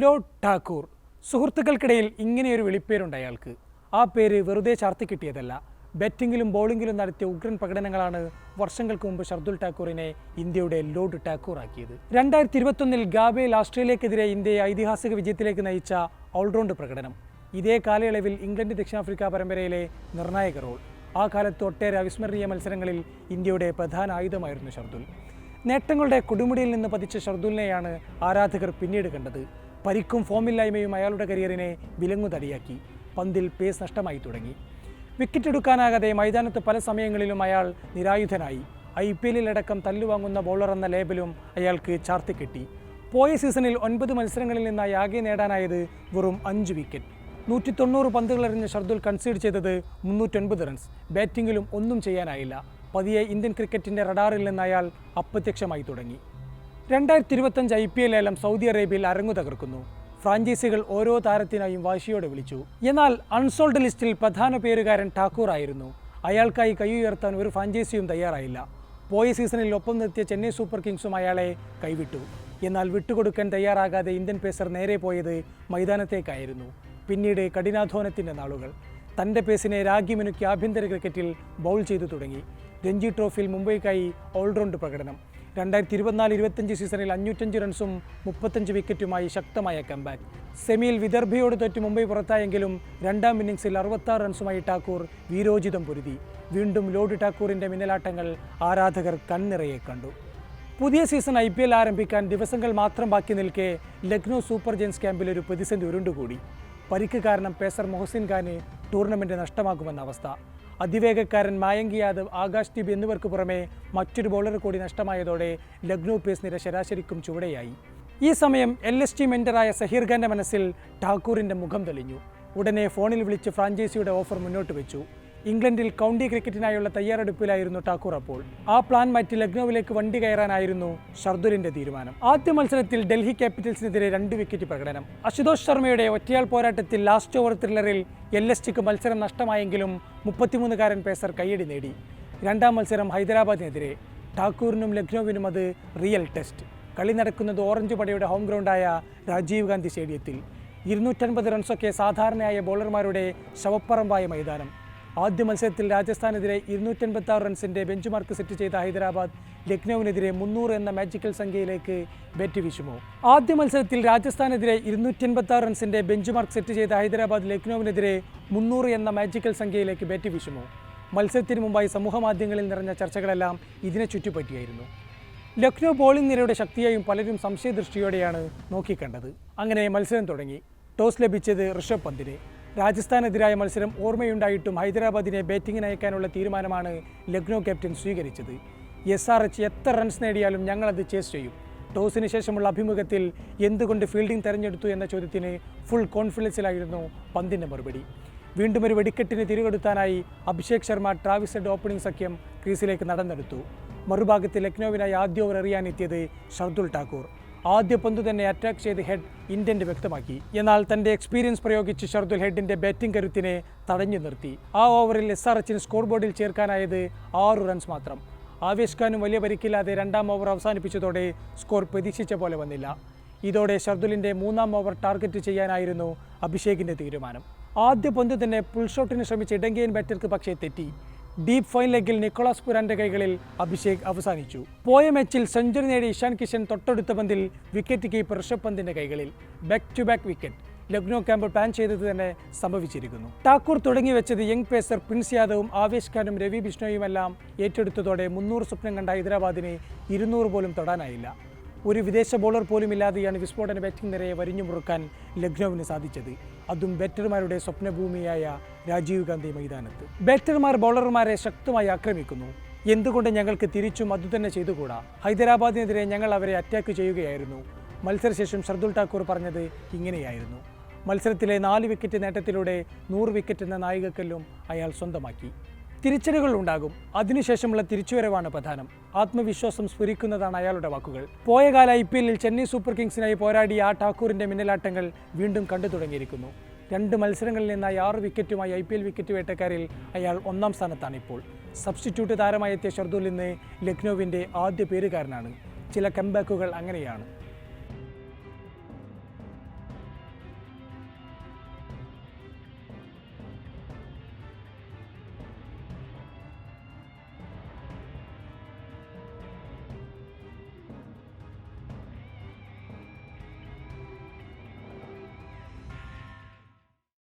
Load Thakur. സുഹൃത്തുക്കൾക്കിടയിൽ ഇങ്ങനെയൊരു വിളിപ്പേരുണ്ട് അയാൾക്ക്. ആ പേര് വെറുതെ ചാർത്തി കിട്ടിയതല്ല. ബാറ്റിങ്ങിലും ബോളിങ്ങിലും നടത്തിയ ഉഗ്രൻ പ്രകടനങ്ങളാണ് വർഷങ്ങൾക്ക് മുമ്പ് ഷർദുൽ ഠാക്കൂറിനെ ഇന്ത്യയുടെ ലോഡ് ടാക്കൂർ ആക്കിയത് രണ്ടായിരത്തി ഇരുപത്തൊന്നിൽ ഗാബയിൽ ആസ്ട്രേലിയക്കെതിരെ ഇന്ത്യയെ ഐതിഹാസിക വിജയത്തിലേക്ക് നയിച്ച ഓൾറൗണ്ട് പ്രകടനം. ഇതേ കാലയളവിൽ ഇംഗ്ലണ്ട് ദക്ഷിണാഫ്രിക്ക പരമ്പരയിലെ നിർണായക റോൾ. ആ കാലത്ത് ഒട്ടേറെ അവിസ്മരണീയ മത്സരങ്ങളിൽ ഇന്ത്യയുടെ പ്രധാന ആയുധമായിരുന്നു ഷർദുൽ. നേട്ടങ്ങളുടെ കൊടുമുടിയിൽ നിന്ന് പതിച്ച ഷർദുലിനെയാണ് ആരാധകർ പിന്നീട് കണ്ടത്. പരിക്കും ഫോമില്ലായ്മയും അയാളുടെ കരിയറിനെ വിലങ്ങുതടിയാക്കി പന്തിൽ പേസ് നഷ്ടമായി തുടങ്ങി. വിക്കറ്റ് എടുക്കാനാകാതെ മൈതാനത്ത് പല സമയങ്ങളിലും അയാൾ നിരായുധനായി. ഐ പി എല്ലിലടക്കം തല്ലുവാങ്ങുന്ന ബൗളർ എന്ന ലേബലും അയാൾക്ക് ചാർത്തിക്കെട്ടി പോയ സീസണിൽ ഒൻപത് മത്സരങ്ങളിൽ നിന്നായി ആകെ നേടാനായത് വെറും അഞ്ച് വിക്കറ്റ് നൂറ്റി തൊണ്ണൂറ് പന്തുകളെറിഞ്ഞ ഷർദുൽ കൺസീഡ് ചെയ്തത് മുന്നൂറ്റൊൻപത് റൺസ് ബാറ്റിങ്ങിലും ഒന്നും ചെയ്യാനായില്ല. പതിയെ ഇന്ത്യൻ ക്രിക്കറ്റിന്റെ റഡാറിൽ നിന്ന് അയാൾ അപ്രത്യക്ഷമായി തുടങ്ങി. രണ്ടായിരത്തി ഇരുപത്തഞ്ച് ഐ പി എൽ ലേലം സൗദി അറേബ്യയിൽ അരങ്ങു തകർക്കുന്നു. ഫ്രാഞ്ചൈസികൾ ഓരോ താരത്തിനായും വാശിയോടെ വിളിച്ചു. എന്നാൽ അൺസോൾഡ് ലിസ്റ്റിൽ പ്രധാന പേരുകാരൻ ഠാക്കൂർ ആയിരുന്നു. അയാൾക്കായി കൈ ഉയർത്താൻ ഒരു ഫ്രാഞ്ചൈസിയും തയ്യാറായില്ല. പോയ സീസണിൽ ഒപ്പം നിർത്തിയ ചെന്നൈ സൂപ്പർ കിങ്സും അയാളെ കൈവിട്ടു. എന്നാൽ വിട്ടുകൊടുക്കാൻ തയ്യാറാകാതെ ഇന്ത്യൻ പേസർ നേരെ പോയത് മൈതാനത്തേക്കായിരുന്നു. പിന്നീട് കഠിനാധ്വാനത്തിന്റെ നാളുകൾ. തന്റെ പേസിനെ രാഗ്യമിനുക്കി ആഭ്യന്തര ക്രിക്കറ്റിൽ ബൗൾ ചെയ്തു തുടങ്ങി. രഞ്ജി ട്രോഫിയിൽ മുംബൈക്കായി ഓൾറൗണ്ട് പ്രകടനം. രണ്ടായിരത്തി ഇരുപത്തിനാല് ഇരുപത്തഞ്ച് സീസണിൽ അഞ്ഞൂറ്റഞ്ച് റൺസും മുപ്പത്തഞ്ച് വിക്കറ്റുമായി ശക്തമായ കംബാക്ക് സെമിയിൽ വിദർഭയോട് തോറ്റ് മുംബൈ പുറത്തായെങ്കിലും രണ്ടാം ഇന്നിംഗ്സിൽ അറുപത്താറ് റൺസുമായി ടാക്കൂർ വീരോചിതം പൊരുതി. വീണ്ടും ലോഡ് ടാക്കൂറിന്റെ മിന്നലാട്ടങ്ങൾ ആരാധകർ കണ്ണിറയെ കണ്ടു. പുതിയ സീസൺ ഐ പി എൽ ആരംഭിക്കാൻ ദിവസങ്ങൾ മാത്രം ബാക്കി നിൽക്കെ ലക്നൗ സൂപ്പർ ജയൻസ് ക്യാമ്പിൽ ഒരു പ്രതിസന്ധി ഉരുണ്ടുകൂടി. പരിക്ക് കാരണം പേസർ മൊഹസിൻ ഖാന് ടൂർണമെന്റ് നഷ്ടമാകുമെന്ന അവസ്ഥ. അതിവേഗക്കാരൻ മായങ്ക് യാദവ് ആകാശ് ദീപ് എന്നിവർക്ക് പുറമെ മറ്റൊരു ബൗളർ കൂടി നഷ്ടമായതോടെ ലക്നൗ പേസ് നിര ശരാശരിക്കും ചുവടെയായി. ഈ സമയം എൽ എസ് ടി മെന്ററായ സഹീർ ഖാന്റെ മനസ്സിൽ ഠാക്കൂറിന്റെ മുഖം തെളിഞ്ഞു. ഉടനെ ഫോണിൽ വിളിച്ച് ഫ്രാഞ്ചൈസിയുടെ ഓഫർ മുന്നോട്ട് വെച്ചു. ഇംഗ്ലണ്ടിൽ കൗണ്ടി ക്രിക്കറ്റിനായുള്ള തയ്യാറെടുപ്പിലായിരുന്നു ടാക്കൂർ അപ്പോൾ. ആ പ്ലാൻ മാറ്റി ലക്നൌവിലേക്ക് വണ്ടി കയറാനായിരുന്നു ഷർദുലിന്റെ തീരുമാനം. ആദ്യ മത്സരത്തിൽ ഡൽഹി ക്യാപിറ്റൽസിനെതിരെ രണ്ട് വിക്കറ്റ് പ്രകടനം. അശുതോഷ് ശർമ്മയുടെ ഒറ്റയാൾ പോരാട്ടത്തിൽ ലാസ്റ്റ് ഓവർ ത്രില്ലറിൽ എൽ എസ് ടിക്ക് മത്സരം നഷ്ടമായെങ്കിലും മുപ്പത്തിമൂന്നുകാരൻ പേസർ കയ്യടി നേടി. രണ്ടാം മത്സരം ഹൈദരാബാദിനെതിരെ ടാക്കൂറിനും ലക്നൌവിനും അത് റിയൽ ടെസ്റ്റ് കളി നടക്കുന്നത് ഓറഞ്ച് പടയുടെ ഹോം ഗ്രൗണ്ടായ രാജീവ് ഗാന്ധി സ്റ്റേഡിയത്തിൽ ഇരുന്നൂറ്റൻപത് റൺസൊക്കെ സാധാരണയായ ബോളർമാരുടെ ശവപ്പറമ്പായ മൈതാനം. ആദ്യ മത്സരത്തിൽ രാജസ്ഥാനെതിരെ ഇരുന്നൂറ്റൻപത്തി ആറ് റൺസിന്റെ ബെഞ്ച് മാർക്ക് സെറ്റ് ചെയ്ത ഹൈദരാബാദ് ലക്നൌവിനെതിരെ മുന്നൂറ് എന്ന മാജിക്കൽ സംഖ്യയിലേക്ക് ബെറ്റ് വീശുമോ ആദ്യ മത്സരത്തിൽ രാജസ്ഥാനെതിരെ ഇരുന്നൂറ്റൻപത്തി ആറ് റൺസിന്റെ ബെഞ്ച് മാർക്ക് സെറ്റ് ചെയ്ത ഹൈദരാബാദ് ലക്നൌവിനെതിരെ മുന്നൂറ് എന്ന മാജിക്കൽ സംഖ്യയിലേക്ക് ബെറ്റ് വീശുമോ മത്സരത്തിന് മുമ്പായി സമൂഹമാധ്യമങ്ങളിൽ നിറഞ്ഞ ചർച്ചകളെല്ലാം ഇതിനെ ചുറ്റിപ്പറ്റിയായിരുന്നു. ലക്നൗ ബോളിംഗ് നിരയുടെ ശക്തിയെയും പലരും സംശയദൃഷ്ടിയോടെയാണ് നോക്കിക്കണ്ടത്. അങ്ങനെ മത്സരം തുടങ്ങി. ടോസ് ലഭിച്ചത് ഋഷഭ് പന്തിന്. രാജസ്ഥാനെതിരായ മത്സരം ഓർമ്മയുണ്ടായിട്ടും ഹൈദരാബാദിനെ ബാറ്റിംഗിന് അയക്കാനുള്ള തീരുമാനമാണ് ലക്നൗ ക്യാപ്റ്റൻ സ്വീകരിച്ചത്. എസ് ആർ എച്ച് എത്ര റൺസ് നേടിയാലും ഞങ്ങളത് ചേസ് ചെയ്യും. ടോസിന് ശേഷമുള്ള അഭിമുഖത്തിൽ എന്തുകൊണ്ട് ഫീൽഡിംഗ് തെരഞ്ഞെടുത്തു എന്ന ചോദ്യത്തിന് ഫുൾ കോൺഫിഡൻസിലായിരുന്നു പന്തിന്റെ മറുപടി. വീണ്ടും ഒരു വെടിക്കെട്ടിന് തിരികൊടുത്താനായി Abhishek Sharma Travis Head opening സഖ്യം ക്രീസിലേക്ക് നടന്നെടുത്തു. മറുഭാഗത്ത് ലക്നൌവിനായി ആദ്യ ഓവർ എറിയാനെത്തിയത് ഷർദുൽ ഠാക്കൂർ. ആദ്യ പന്ത് തന്നെ അറ്റാക്ക് ചെയ്ത് ഹെഡ് ഇന്ത്യന്റെ വ്യക്തമാക്കി. എന്നാൽ തന്റെ എക്സ്പീരിയൻസ് പ്രയോഗിച്ച് ഷർദുൽ ഹെഡിന്റെ ബാറ്റിംഗ് കരുത്തിനെ തടഞ്ഞു നിർത്തി. ആ ഓവറിൽ എസ് ആർ എച്ചിന് സ്കോർ ബോർഡിൽ ചേർക്കാനായത് ആറ് റൺസ് മാത്രം. ആവേശ് ഖാനും വലിയ പരിക്കില്ലാതെ രണ്ടാം ഓവർ അവസാനിപ്പിച്ചതോടെ സ്കോർ പ്രതീക്ഷിച്ച പോലെ വന്നില്ല. ഇതോടെ ഷർദുലിന്റെ മൂന്നാം ഓവർ ടാർഗറ്റ് ചെയ്യാനായിരുന്നു അഭിഷേകിന്റെ തീരുമാനം. ആദ്യ പന്ത് തന്നെ പുൾ ഷോട്ടിന് ശ്രമിച്ച ഇടങ്കയൻ ബാറ്റർക്ക് പക്ഷേ തെറ്റി. ഡീപ് ഫൈൻ ലെഗിൽ നിക്കോളാസ് പുരാന്റെ കൈകളിൽ അഭിഷേക് അവസാനിച്ചു. പോയ മാച്ചിൽ സെഞ്ചുറി നേടി ഇഷാൻ കിഷൻ തൊട്ടടുത്ത പന്തിൽ വിക്കറ്റ് കീപ്പർ ഋഷഭ് പന്തിന്റെ കൈകളിൽ. Back to back wicket Lucknow camp plan ചെയ്തത് തന്നെ സംഭവിച്ചിരിക്കുന്നു. ടാക്കൂർ തുടങ്ങി വെച്ചത് യങ് പേസർ പ്രിൻസ് യാദവും ആവേശ് ഖാനും രവി ബിഷ്ണോയുമെല്ലാം ഏറ്റെടുത്തതോടെ മുന്നൂറ് സ്വപ്നം കണ്ട ഹൈദരാബാദിനെ ഇരുന്നൂറ് പോലും തൊടാനായില്ല. ഒരു വിദേശ ബോളർ പോലും ഇല്ലാതെയാണ് വിസ്ഫോടന ബാറ്റിംഗ് നിരയെ വരിഞ്ഞു മുറുക്കാൻ ലക്നൌവിന് സാധിച്ചത്. അതും ബാറ്റർമാരുടെ സ്വപ്നഭൂമിയായ രാജീവ് ഗാന്ധി മൈതാനത്ത്. ബാറ്റർമാർ ബോളർമാരെ ശക്തമായി ആക്രമിക്കുന്നു. എന്തുകൊണ്ട് ഞങ്ങൾക്ക് തിരിച്ചും അതുതന്നെ ചെയ്തുകൂടാ? ഹൈദരാബാദിനെതിരെ ഞങ്ങൾ അവരെ അറ്റാക്ക് ചെയ്യുകയായിരുന്നു. മത്സരശേഷം ഷർദുൽ ഠാക്കൂർ പറഞ്ഞത് ഇങ്ങനെയായിരുന്നു. മത്സരത്തിലെ നാല് വിക്കറ്റ് നേട്ടത്തിലൂടെ നൂറ് വിക്കറ്റ് എന്ന നായികക്കല്ലും അയാൾ സ്വന്തമാക്കി. തിരിച്ചടികൾ ഉണ്ടാകും അതിനുശേഷമുള്ള തിരിച്ചുവരവാണ് പ്രധാനം. ആത്മവിശ്വാസം സ്ഫുരിക്കുന്നതാണ് അയാളുടെ വാക്കുകൾ. പോയ കാല ഐ പി എല്ലിൽ ചെന്നൈ സൂപ്പർ കിങ്സിനായി പോരാടിയ ആ ഠാക്കൂറിന്റെ മിന്നലാട്ടങ്ങൾ വീണ്ടും കണ്ടു തുടങ്ങിയിരിക്കുന്നു. രണ്ട് മത്സരങ്ങളിൽ നിന്നായി ആറ് വിക്കറ്റുമായി ഐ പി എൽ വിക്കറ്റ് വേട്ടക്കാരിൽ അയാൾ ഒന്നാം സ്ഥാനത്താണ് ഇപ്പോൾ. സബ്സ്റ്റിറ്റ്യൂട്ട് താരമായി എത്തിയ ഷർദുൽ ഇന്ന് ലക്നൌവിന്റെ ആദ്യ പേരുകാരനാണ്. ചില കംബാക്കുകൾ അങ്ങനെയാണ്.